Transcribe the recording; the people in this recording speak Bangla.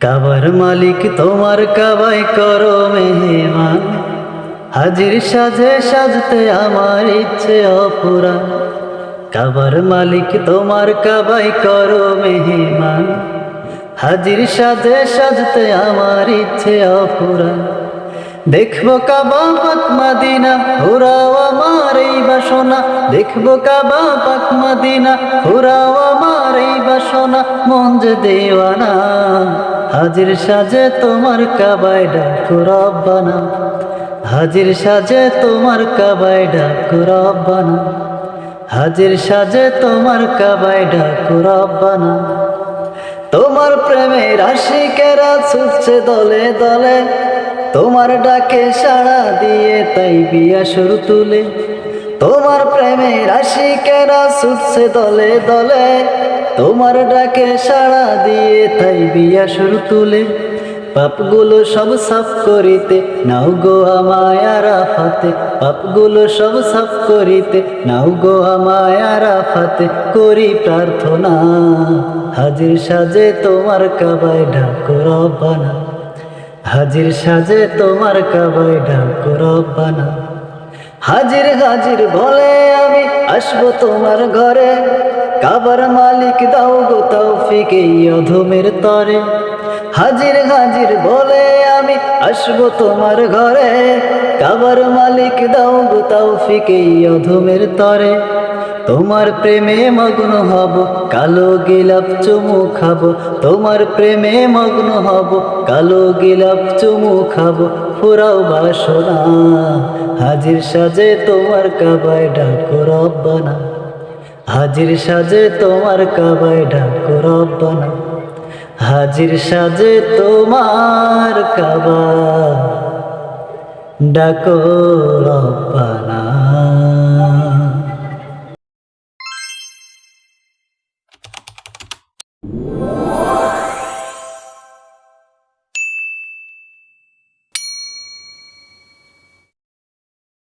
কাবার মালিক, তোমার কাবাই করো মেহমান। হাজির সাজে সাজতে আমার ইচ্ছে অপুরা কাবার মালিক, তোমার কাবাই করো মেহমান। হাজির সাজে সাজতে আমার ইচ্ছে অপুরা দেখব কাবা পাক মাদিনা হুরাও আমার এই বাসনা। দেখব কাবা পাক মাদিনা হুরাও আমার এই বাসনা। মন যে দেওয়ানা, হাজির সাজে তোমার কাবায় ডাকু হাজির সাজে তোমার কাবায় ডাকু হাজির সাজে তোমার কাবায় ডাকু তোমার প্রেমের আশিকেরা ছুটছে দলে দলে। তোমার ডাকে সাড়া দিয়ে তাই বিয়া শুরু তুলে। তোমার প্রেমের আশিকেরা ছুটছে দলে দলে। তোমার ডাকে সাড়া দিয়ে তাই বিয়া শুরু তুলে। পাপগুলো সব সাফ করিতে নাও গো আমায় ফাতে পাপগুলো সব সাফ করিতে নাও গো আমায় ফাতে করি প্রার্থনা, হাজির সাজে তোমার কাবায় ঢাকো রব্বানা। হাজির সাজে তোমার কাবায় ডাকো রব্বানা। হাজির হাজির বলে আমি আসব তোমার ঘরে। কাবার মালিক দাও গো তৌফিক এই অধমের তরে। হাজির হাজির বলে আমি আসব তোমার ঘরে। কাবার মালিক দাও গো তৌফিক এই অধমের তরে। তোমার প্রেমে মগ্ন হব, কালো গিলাপ চুমু খাব। তোমার প্রেমে মগ্ন হব, কালো গিলাপ চুমু খাব। ফুরাও বাসনা, হাজির সাজে তোমার কাবায় ডাকো রব্বানা। হাজির সাজে তোমার কাবায় ডাকো রব্বানা হাজির সাজে তোমার কাবা ডাকো রব্বানা Whoa.